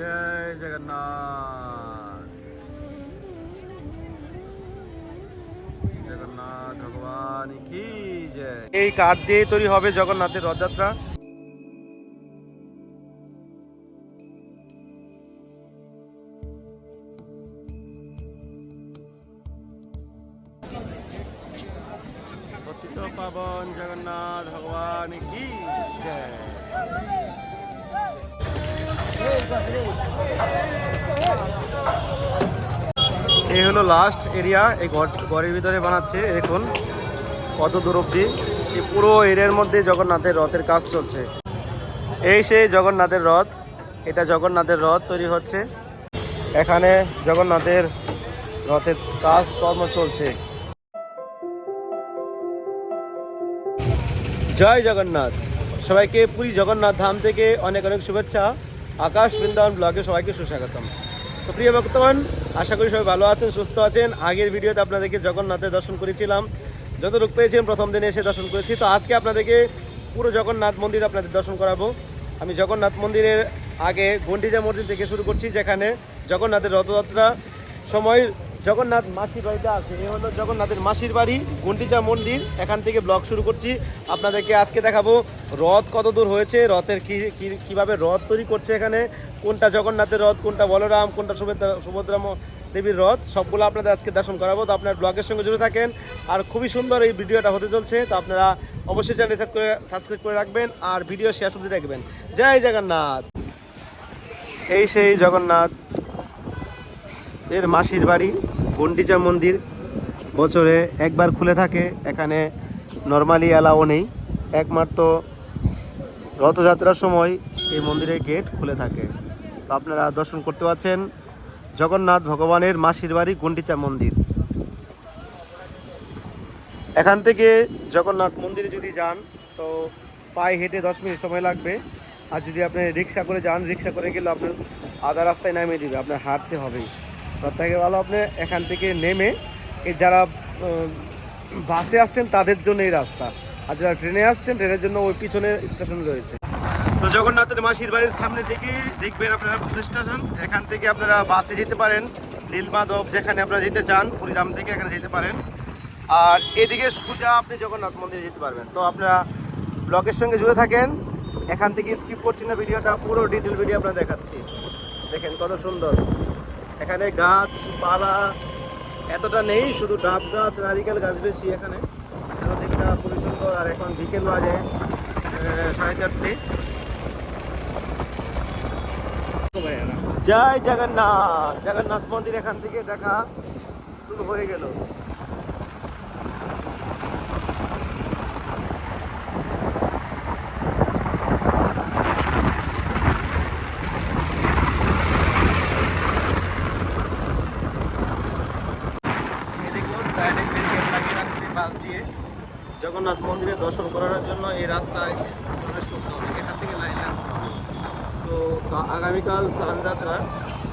জয় জগন্নাথ। জগন্নাথ ভগবান কি জয়। এই কাঠ দিয়ে তৈরি হবে জগন্নাথের রথযাত্রা। এই হলো লাস্ট এরিয়া এই ঘর, ঘরের ভিতরে বানাচ্ছে, দেখুন কত দূর অব্দি এই পুরো এরিয়ার মধ্যে জগন্নাথের রথের কাজ চলছে। এই সেই জগন্নাথের রথ, এটা জগন্নাথের রথ তৈরি হচ্ছে। এখানে জগন্নাথের রথের কাজ কর্ম চলছে। জয় জগন্নাথ। সবাইকে পুরী জগন্নাথ ধাম থেকে অনেক অনেক শুভেচ্ছা। আকাশ বৃন্দাবন ব্লগে সবাইকে সুস্বাগতম। তো প্রিয় ভক্তগণ আশা করি সবাই ভালো আছেন, সুস্থ আছেন। আগের ভিডিওতে আপনাদেরকে জগন্নাথের দর্শন করেছিলাম। যত যতটুকু পেয়েছেন প্রথম দিনে এসে দর্শন করেছি। তো আজকে আপনাদেরকে পুরো জগন্নাথ মন্দির আপনাদের দর্শন করাবো। আমি জগন্নাথ মন্দিরের আগে গন্ডিজা মন্দির থেকে শুরু করছি, যেখানে জগন্নাথের রথযাত্রা সময় জগন্নাথ মাসির বাড়িতে আছে এই হলো জগন্নাথের মাসির বাড়ি, গুন্ডিচা মন্দির। এখান থেকে ব্লগ শুরু করছি। আপনাদেরকে আজকে দেখাবো রথ কত দূর হয়েছে, রথের কি কীভাবে রথ তৈরি করছে এখানে, কোনটা জগন্নাথের রথ, কোনটা বলরাম, কোনটা সুভদ্রা সুভদ্রা ম- দেবীর রথ, সবগুলো আপনাদের আজকে দর্শন করাবো। তো আপনার ব্লগের সঙ্গে জুড়ে থাকেন। আর খুবই সুন্দর এই ভিডিওটা হতে চলছে। তো আপনারা অবশ্যই চ্যানেল করে সাবস্ক্রাইব করে রাখবেন আর ভিডিও শেয়ার অবধি দেখবেন। জয় জগন্নাথ! এই সেই জগন্নাথ এর মাসির বাড়ি। গন্ডিচা মন্দির বছরে একবার খুলে থাকে, এখানে নর্মালি অ্যালাও নেই। একমাত্র রথযাত্রার সময় এই মন্দিরের গেট খুলে থাকে। তো আপনারা দর্শন করতে পারছেন জগন্নাথ ভগবানের মাসির বাড়ি গন্ডিচা মন্দির। এখান থেকে জগন্নাথ মন্দিরে যদি যান, তো পায়ে হেঁটে দশ মিনিট সময় লাগবে। আর যদি আপনি রিক্সা করে যান, রিক্সা করে গেলে আপনার আধা রাস্তায় নামিয়ে দিবে, আপনার হাঁটতে হবেই। তার থেকে ভালো আপনি এখান থেকে নেমে যারা বাসে আসছেন তাদের জন্য এই রাস্তা। আর যারা ট্রেনে আসছেন, ট্রেনের জন্য ওই পিছনে স্টেশন রয়েছে। তো জগন্নাথের মাসির বাড়ির সামনে থেকে দেখবেন আপনারা বাস স্টেশন। এখান থেকে আপনারা বাসে যেতে পারেন। নীলমাধব যেখানে আপনারা যেতে চান পুরীধাম থেকে এখানে যেতে পারেন। আর এদিকে সোজা, আপনি জগন্নাথ মন্দিরে যেতে পারবেন। তো আপনারা ব্লগের সঙ্গে জুড়ে থাকেন। এখান থেকে স্কিপ করছি না, ভিডিওটা, পুরো ডিটেল ভিডিও আপনারা দেখাচ্ছি। দেখেন কত সুন্দর। এখানে গাছ, পালা, এতটা নেই, শুধু ডাব গাছ, নারিকেল গাছ বেশি এখানে। দিকটা খুবই সুন্দর, আর এখন বিকেল বাজে সাড়ে চারটে। জয় জগন্নাথ জগন্নাথ মন্দির এখান থেকে দেখা শুরু হয়ে গেল এই দেখুন সাইডে ব্যারিকেড লাগিয়ে রাখছে বাস দিয়ে জগন্নাথ মন্দিরে দর্শন করার জন্য এই রাস্তায় প্রবেশ করতে হবে, এখান থেকে লাইন তো আগামীকাল সানযাত্রা,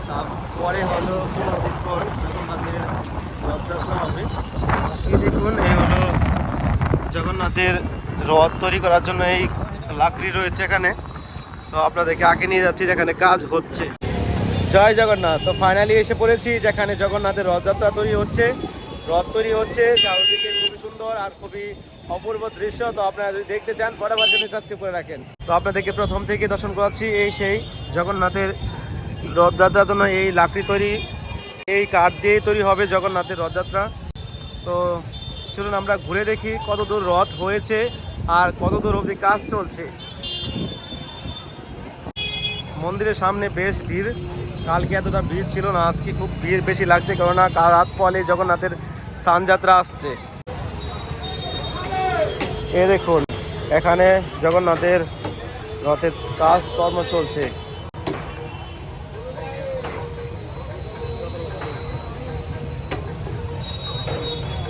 তারপরে হলো পর জগন্নাথের রথযাত্রা হবে। এই দেখুন, এই হলো জগন্নাথের রথ তৈরি করার জন্য এই লাকড়ি রয়েছে এখানে। তো আপনাদেরকে আগে নিয়ে যাচ্ছি যেখানে কাজ হচ্ছে। জয় জগন্নাথ। তো ফাইনালি এসে পড়েছি যেখানে জগন্নাথের রথযাত্রা তৈরি হচ্ছে। রথ তৈরি হচ্ছে, চারিদিকে খুবই সুন্দর আর খুবই অপূর্ব দৃশ্য। তো আপনারা যদি দেখতে চান বরাবর জন্য সাবস্ক্রাইব করে রাখেন। তো আপনাদেরকে প্রথম থেকে দর্শন করাচ্ছি এই সেই জগন্নাথের রথযাত্রার জন্য এই লাকড়ি তৈরি। এই কাঠ দিয়েই তৈরি হবে জগন্নাথের রথযাত্রা। তো চলুন আমরা ঘুরে দেখি কত দূর রথ হয়েছে আর কত দূর অবধি কাজ চলছে। মন্দিরের সামনে বেশ ভিড়। কালকে এতটা ভিড় ছিল না, আজকে খুব ভিড় বেশি লাগছে কেননা কাল রাত পলে জগন্নাথের সানযাত্রা আসছে। এ দেখুন এখানে জগন্নাথের রথের কাজ কর্ম চলছে।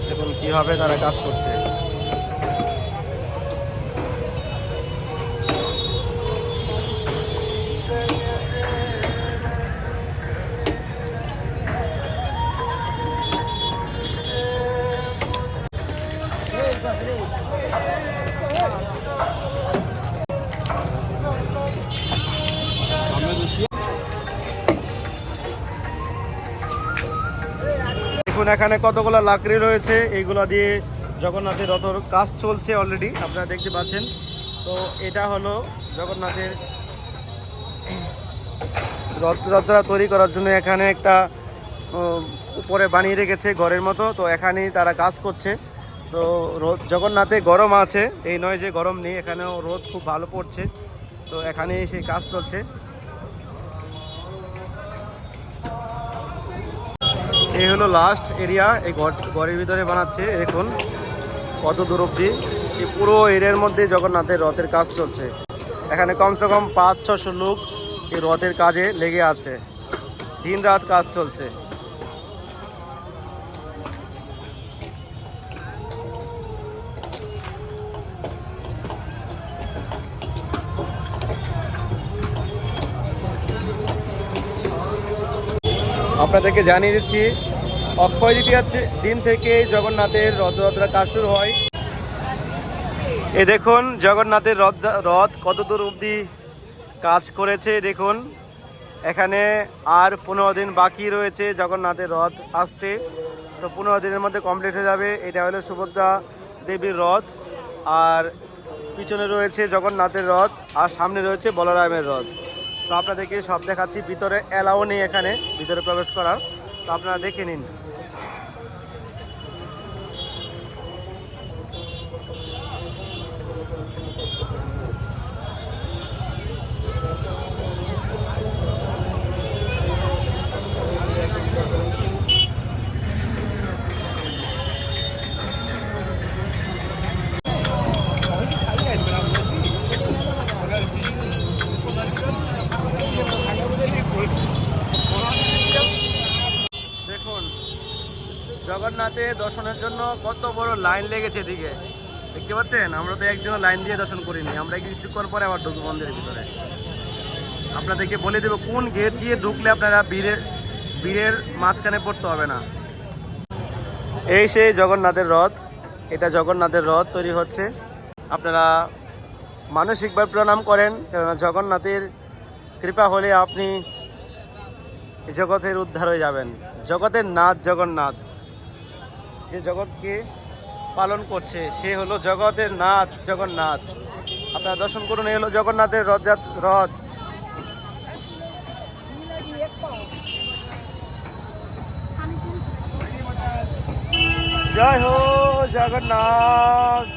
দেখুন কীভাবে তারা কাজ করছে। দেখুন, এখানে কতগুলো লাকড়ি রয়েছে। এইগুলো দিয়ে জগন্নাথের রথর কাজ চলছে অলরেডি আপনারা দেখতে পাচ্ছেন। তো এটা হলো জগন্নাথের রথযাত্রা তৈরি করার জন্য এখানে একটা উপরে বানিয়ে রেখেছে ঘরের মতো। তো এখানেই তারা কাজ করছে। তো রোদ জগন্নাথে গরম আছে। এই নয় যে গরম নেই, এখানেও রোদ খুব ভালো পড়ছে। তো এখানেই সেই কাজ চলছে। এই হলো লাস্ট এরিয়া এই ঘর, ঘরের ভিতরে বানাচ্ছে। দেখুন কত দূর অব্দি এই পুরো এরিয়ার মধ্যে জগন্নাথের রথের কাজ চলছে। এখানে কমসে কম পাঁচ ছশো লোক এই রথের কাজে লেগে আছে। দিন রাত কাজ চলছে। আপনাদেরকে জানিয়ে দিচ্ছি অক্ষয় দ্বিতীয়ার দিন থেকে জগন্নাথের রথযাত্রা কাজ শুরু হয়। এ দেখুন, জগন্নাথের রথ রথ কত দূর অবধি কাজ করেছে দেখুন। এখানে আর পনেরো দিন বাকি রয়েছে জগন্নাথের রথ আসতে। তো পনেরো দিনের মধ্যে কমপ্লিট হয়ে যাবে, এটা হলো সুভদ্রা দেবীর রথ। আর পিছনে রয়েছে জগন্নাথের রথ, আর সামনে রয়েছে বলরামের রথ। তো আপনাদেরকে সব দেখাচ্ছি, ভিতরে অ্যালাও নেই এখানে, ভিতরে প্রবেশ করার। তো আপনারা দেখে নিন। জগন্নাথে দর্শনের জন্য কত বড় লাইন লেগেছে এদিকে। দেখতে পাচ্ছেন? আমরা তো একজন লাইন দিয়ে দর্শন করিনি। আমরা কিছুক্ষণ পরে আবার ঢুকবো মন্দিরের ভিতরে। আপনাদেরকে বলে দেবো, কোন গেট দিয়ে ঢুকলে আপনারা বীরের বীরের মাঝখানে পড়তে হবে না। এই সেই জগন্নাথের রথ। এটা জগন্নাথের রথ তৈরি হচ্ছে। আপনারা মানসিকভাবে প্রণাম করেন, কেননা জগন্নাথের কৃপা হলে আপনি জগতের উদ্ধার হয়ে যাবেন। জগতের নাথ জগন্নাথ। যে জগৎকে পালন করছে, সে হলো জগতের নাথ, জগন্নাথ। আপনারা দর্শন করুন, এই হলো জগন্নাথের রথযাত, রথ। জয় হো জগন্নাথ।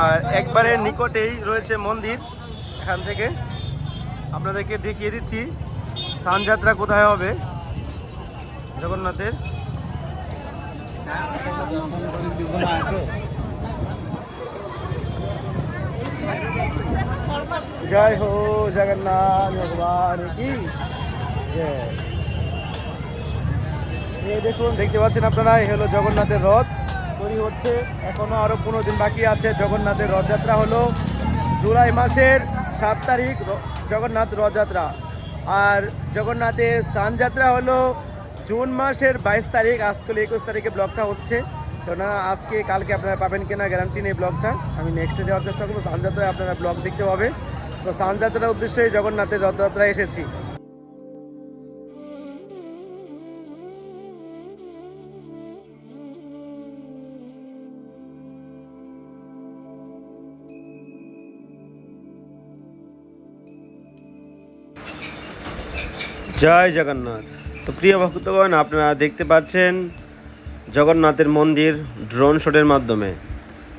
আর একবারে নিকটেই রয়েছে মন্দির, এখান থেকে। আপনাদেরকে দেখিয়ে দিচ্ছি সানযাত্রা কোথায় হবে। জগন্নাথের। জয় হো জগন্নাথ ভগবান কি? দেখুন, দেখতে পাচ্ছেন আপনারা, এই হলো জগন্নাথের রথ। তৈরি হচ্ছে, এখনও আরও পনেরো দিন বাকি আছে জগন্নাথের রথযাত্রা হলো। জুলাই মাসের সাত তারিখ জগন্নাথ রথযাত্রা। আর জগন্নাথের স্থানযাত্রা হলো জুন মাসের বাইশ তারিখ আজকাল একুশ তারিখে ব্লগটা হচ্ছে। কেননা আজকে, কালকে আপনারা পাবেন কিনা গ্যারান্টি নেই ব্লগটা। আমি নেক্সটে যাওয়ার চেষ্টা করব স্থানযাত্রায় আপনারা ব্লগ দেখতে পাবে। তো স্থানযাত্রার উদ্দেশ্যে জগন্নাথের রথযাত্রায় এসেছি। জয় জগন্নাথ। তো প্রিয় ভক্তগণ, আপনারা দেখতে পাচ্ছেন জগন্নাথের মন্দির ড্রোন শটের মাধ্যমে।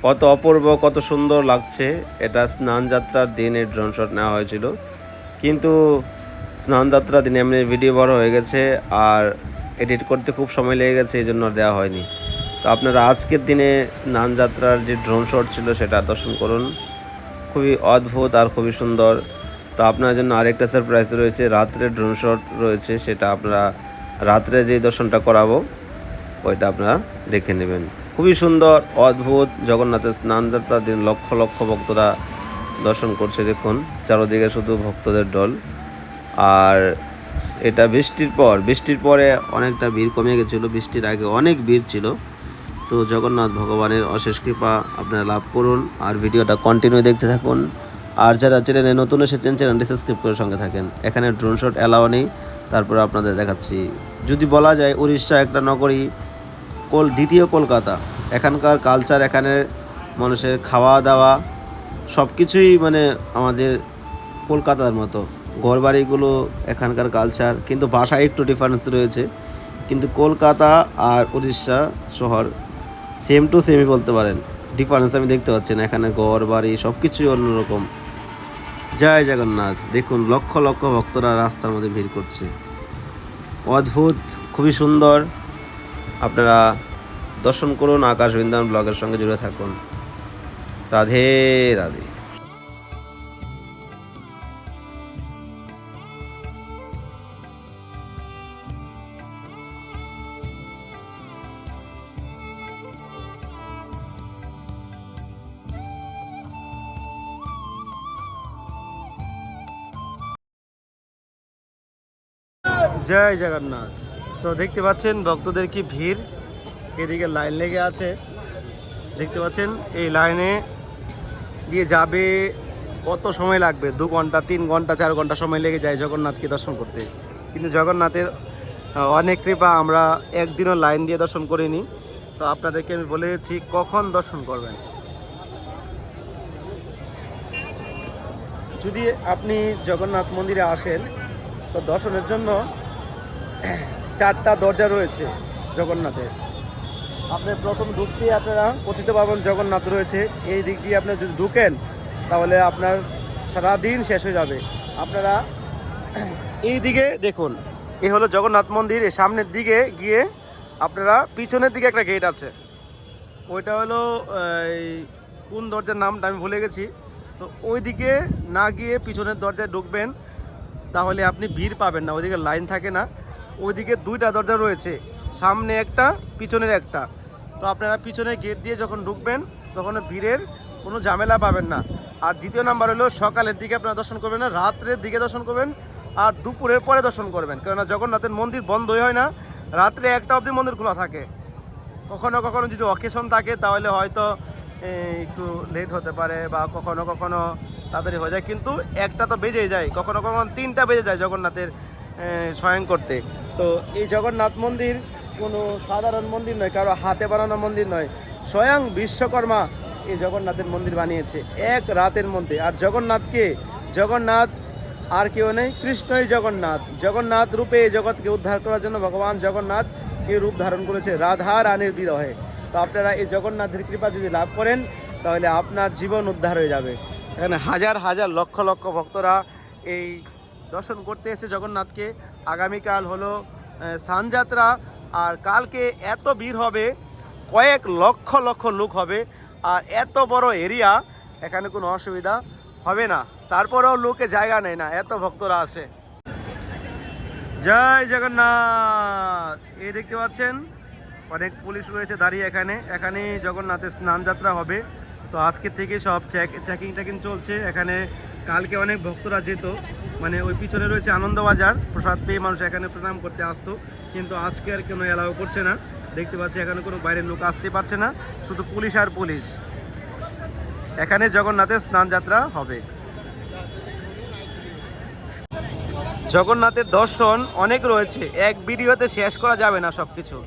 কত অপূর্ব, কত সুন্দর লাগছে। এটা স্নান যাত্রার দিনে ড্রোন শট নেওয়া হয়েছিল। কিন্তু স্নান যাত্রার দিনে এমনি ভিডিও বড় হয়ে গেছে আর এডিট করতে খুব সময় লেগে গেছে, এই জন্য দেওয়া হয়নি। তো আপনারা আজকের দিনে স্নান যাত্রার যে ড্রোন শট ছিল সেটা দর্শন করুন। খুবই অদ্ভুত আর খুবই সুন্দর। তো আপনার জন্য আরেকটা সারপ্রাইজ রয়েছে, রাত্রে ড্রোন শট রয়েছে, সেটা আপনারা রাত্রে যে দর্শনটা করাবো, ওইটা আপনারা দেখে নেবেন। খুবই সুন্দর, অদ্ভুত, জগন্নাথের স্নান যাত্রার দিন, লক্ষ লক্ষ ভক্তরা দর্শন করছে, দেখুন, চারোদিকে শুধু ভক্তদের দল আর এটা বৃষ্টির পর, বৃষ্টির পরে অনেকটা ভিড় কমে গেছিল, বৃষ্টির আগে অনেক ভিড় ছিল। তো জগন্নাথ ভগবানের অশেষ কৃপা আপনারা লাভ করুন, আর ভিডিওটা কন্টিনিউ দেখতে থাকুন। আর যারা চ্যানেলে নতুন এসেছেন, চ্যানেলটি সাবস্ক্রাইব করে সঙ্গে থাকেন। এখানে ড্রোন শট অ্যালাও নেই। তারপরে আপনাদের দেখাচ্ছি। যদি বলা যায়, উড়িষ্যা একটা নগরী, কল, দ্বিতীয় কলকাতা। এখানকার কালচার এখানে মানুষের খাওয়া দাওয়া সব কিছুই মানে আমাদের কলকাতার মতো। ঘরবাড়িগুলো, এখানকার কালচার কিন্তু ভাষায় একটু ডিফারেন্স রয়েছে। কিন্তু কলকাতা আর উড়িষ্যা শহর সেম টু সেমই বলতে পারেন। ডিফারেন্স আমি দেখতে পাচ্ছি না। এখানে ঘর বাড়ি সব কিছুই অন্যরকম। জয় জগন্নাথ। দেখুন, লক্ষ লক্ষ ভক্তরা রাস্তার মধ্যে ভিড় করছে। অদ্ভুত, খুবই সুন্দর। আপনারা দর্শন করুন, আকাশ বৃন্দাবন ব্লগের সঙ্গে জুড়ে থাকুন। রাধে রাধে। জয় জগন্নাথ। তো দেখতে পাচ্ছেন ভক্তদের কি ভিড়? এদিকে লাইন লেগে আছে। দেখতে পাচ্ছেন, এই লাইনে দিয়ে যাবে কত সময় লাগবে? দু ঘণ্টা, তিন ঘণ্টা, চার ঘণ্টা সময় লেগে যায় জগন্নাথকে দর্শন করতে। কিন্তু জগন্নাথের অনেক কৃপা আমরা একদিনও লাইন দিয়ে দর্শন করিনি। তো আপনাদেরকে আমি বলেছি কখন দর্শন করবেন? যদি আপনি জগন্নাথ মন্দিরে আসেন, তো দর্শনের জন্য চারটা দরজা রয়েছে জগন্নাথের। আপনি প্রথম ঢুকতে আপনারা পতিত পাবন জগন্নাথ রয়েছে। এই দিক দিয়ে আপনি যদি ঢুকেন, তাহলে আপনার সারাদিন শেষ হয়ে যাবে। আপনারা এই দিকে দেখুন, এ হলো জগন্নাথ মন্দির। এর সামনের দিকে গিয়ে আপনারা পিছনের দিকে একটা গেট আছে। ওইটা হলো কোন দরজার নামটা আমি ভুলে গেছি। তো ওই দিকে না গিয়ে পিছনের দরজায় ঢুকবেন, তাহলে আপনি ভিড় পাবেন না। ওইদিকে লাইন থাকে না। ওইদিকে দুইটা দরজা রয়েছে, সামনে একটা, পিছনের একটা। তো আপনারা পিছনে গেট দিয়ে যখন ঢুকবেন, তখন ভিড়ের কোনো ঝামেলা পাবেন না। আর দ্বিতীয় নাম্বার হলো, সকালের দিকে আপনারা দর্শন করবেন না, রাত্রের দিকে দর্শন করবেন, আর দুপুরের পরে দর্শন করবেন। কেননা জগন্নাথের মন্দির বন্ধই হয় না, রাত্রে একটা অবধি মন্দির খোলা থাকে। কখনো কখনো যদি অকেশন থাকে, তাহলে হয়তো একটু লেট হতে পারে বা কখনো কখনো তাড়াতাড়ি হয়ে যায়। কিন্তু একটা তো বেজেই যায়, কখনো কখনো তিনটা বেজে যায় জগন্নাথের। স্বয়ং করতে। তো এই জগন্নাথ মন্দির কোনো সাধারণ মন্দির নয়, কারও হাতে বানানো মন্দির নয়। স্বয়ং বিশ্বকর্মা এই জগন্নাথের মন্দির বানিয়েছে, এক রাতের মধ্যে। আর জগন্নাথকে জগন্নাথ আর কেউ নেই, কৃষ্ণই জগন্নাথ। জগন্নাথ রূপে এই জগৎকে উদ্ধার করার জন্য ভগবান জগন্নাথ এই রূপ ধারণ করেছে, রাধা রানীর বিরহে। তো আপনারা এই জগন্নাথের কৃপা যদি লাভ করেন, তাহলে আপনার জীবন উদ্ধার হয়ে যাবে। এখানে হাজার হাজার লক্ষ লক্ষ ভক্তরা এই দর্শন করতে এসে জগন্নাথকে আগামীকাল হলো স্থানযাত্রা। আর কালকে এত ভিড় হবে, কয়েক লক্ষ লক্ষ লোক হবে, আর এত বড় এরিয়া, এখানে কোনো অসুবিধা হবে না। তারপরেও লোকে জায়গা নেয় না, এত ভক্তরা আসে। জয় জগন্নাথ! এই দেখতে পাচ্ছেন, অনেক পুলিশ রয়েছে দাঁড়িয়ে এখানে। এখানে জগন্নাথের স্নান যাত্রা হবে। তো আজকে থেকে সব চেক চেকিং টেকিং চলছে। এখানে কালকে অনেক ভক্তরা যেত। মানে ওই পিছনে রয়েছে আনন্দবাজার। প্রসাদ পেয়ে মানুষ এখানে প্রণাম করতে আসতো। কিন্তু আজকে আর কোনো অ্যালাউ করছে না। দেখতে পাচ্ছি এখানে কোনো বাইরের লোক আসতে পারছে না। শুধু পুলিশ আর পুলিশ। এখানে জগন্নাথের স্নান যাত্রা হবে। জগন্নাথের দর্শন অনেক রয়েছে। এক ভিডিওতে শেষ করা যাবে না সব কিছু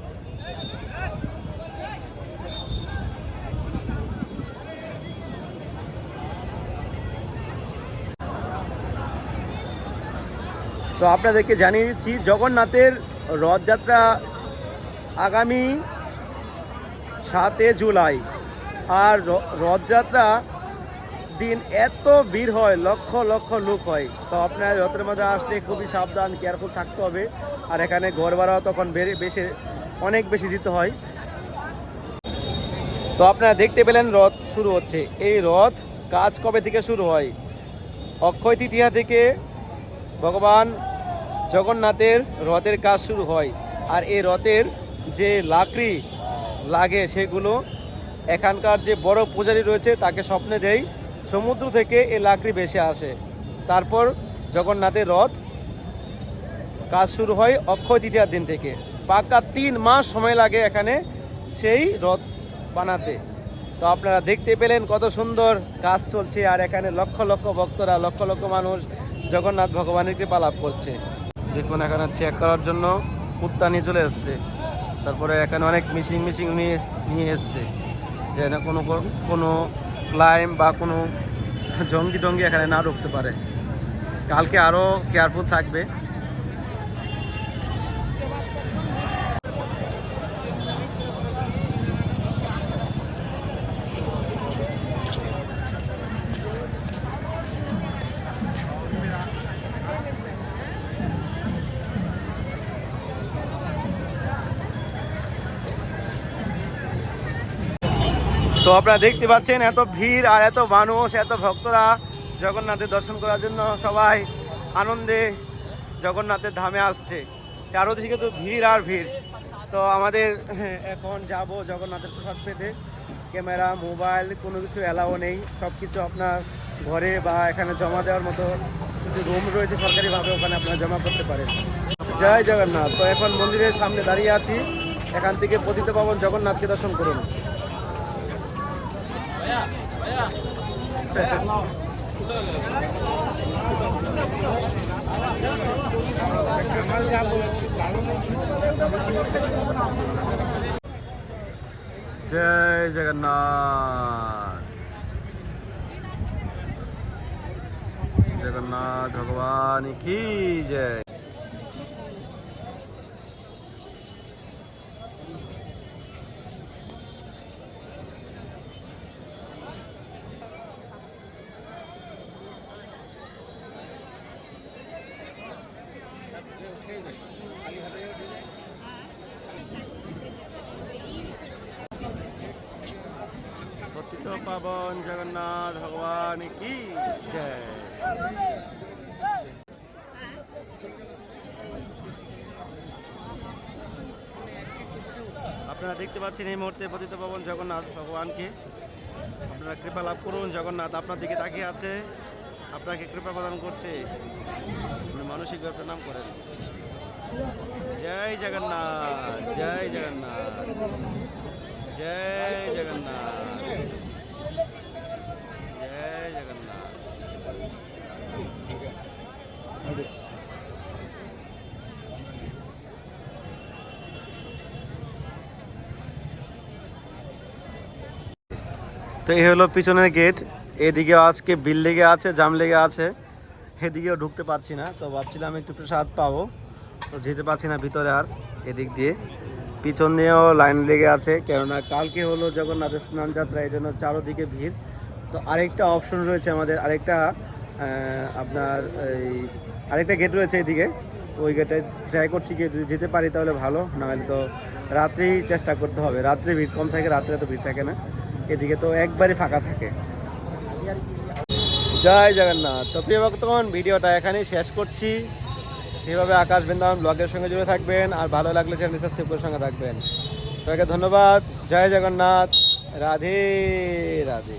তো আপনাদেরকে জানিয়ে দিচ্ছি, জগন্নাথের রথযাত্রা আগামী সাতে জুলাই। আর রথযাত্রা দিন এত ভিড় হয়, লক্ষ লক্ষ লোক হয়। তো আপনার রথের মধ্যে আসলে খুবই সাবধান কেয়ারফুল থাকতে হবে। আর এখানে ঘর ভাড়াও তখন বেড়ে, বেশি, অনেক বেশি দিতে হয়। তো আপনারা দেখতে পেলেন রথ শুরু হচ্ছে। এই রথ কাজ কবে থেকে শুরু হয়? অক্ষয় তৃতীয়া থেকে ভগবান জগন্নাথের রথের কাজ শুরু হয়। আর এই রথের যে লাকড়ি লাগে সেগুলো, এখানকার যে বড় পূজারী রয়েছে তাকে স্বপ্নে দেয় সমুদ্র থেকে এই লাকড়ি ভেসে আসে। তারপর জগন্নাথের রথ কাজ শুরু হয় অক্ষয় তৃতীয়ার দিন থেকে। পাক্কা তিন মাস সময় লাগে এখানে সেই রথ বানাতে। তো আপনারা দেখতে পেলেন কত সুন্দর কাজ চলছে, আর এখানে লক্ষ লক্ষ ভক্তরা, লক্ষ লক্ষ মানুষ জগন্নাথ ভগবানের কৃপা লাভ করছে। দেখুন, এখানে চেক করার জন্য কুত্তা নিয়ে চলে এসছে। তারপরে এখানে অনেক মিশিং মিশিং নিয়ে নিয়ে এসছে। যে না কোনো কোনো ক্লাইম বা কোনো জঙ্গি টঙ্গি এখানে না ঢুকতে পারে। কালকে আরও কেয়ারফুল থাকবে। তো আপনারা দেখতে পাচ্ছেন এত ভিড় আর এত মানুষ, এত ভক্তরা জগন্নাথের দর্শন করার জন্য সবাই আনন্দে জগন্নাথের ধামে আসছে। চারোদিকে তো ভিড় আর ভিড়। তো আমাদের এখন যাব জগন্নাথের প্রসাদ পেতে। ক্যামেরা, মোবাইল, কোনো কিছু অ্যালাও নেই। সব কিছু আপনার ঘরে বা এখানে জমা দেওয়ার মতো কিছু রুম রয়েছে সরকারিভাবে, ওখানে আপনারা জমা করতে পারেন। জয় জগন্নাথ। তো এখন মন্দিরের সামনে দাঁড়িয়ে আছি। এখান থেকে পতিত পাবন জগন্নাথকে দর্শন করুন। জয় জগন্নাথ জগন্নাথ ভগবান কি জয় পতিত পাবন জগন্নাথ ভগবান কি জয়। আপনারা দেখতে পাচ্ছেন এই মুহূর্তে পতিত পাবন জগন্নাথ ভগবানকে। আপনারা কৃপা লাভ করুন, জগন্নাথ আপনার দিকে তাকিয়ে আছে। আপনাকে কৃপা প্রদান করছে। আপনি মানসিক ব্যাপার নাম করেন। জয় জগন্নাথ জয় জগন্নাথ জয় জগন্নাথ। তো এই হলো পিছনের গেট এদিকে আজকে বিল লেগে আছে, জাম লেগে আছে। এদিকেও ঢুকতে পারছি না, তো ভাবছিলাম একটু প্রসাদ পাবো। তো যেতে পারছি না ভিতরে আর, এদিক দিয়ে। পিছন দিয়েও লাইন লেগে আছে, কেননা কালকে হলো জগন্নাথের স্নান যাত্রা, এই জন্য চারোদিকে ভিড়। তো আরেকটা অপশন রয়েছে আমাদের, আরেকটা আপনার এই, আরেকটা গেট রয়েছে এদিকে। তো ওই গেটে ট্রাই করছি কি যদি যেতে পারি তাহলে ভালো, নাহলে তো রাত্রেই চেষ্টা করতে হবে। রাত্রে ভিড় কম থাকে, রাত্রে তো ভিড় থাকে না। এদিকে তো একবারই ফাঁকা থাকে। জয় জগন্নাথ। তো প্রিয় ভক্তগণ, ভিডিওটা এখানেই শেষ করছি। সেভাবে আকাশ বৃন্দাবন ব্লগের সঙ্গে জুড়ে থাকবেন, আর ভালো লাগলে চ্যানেল সাবস্ক্রাইব করে সঙ্গে থাকবেন। সবাইকে ধন্যবাদ। জয় জগন্নাথ। রাধে রাধে।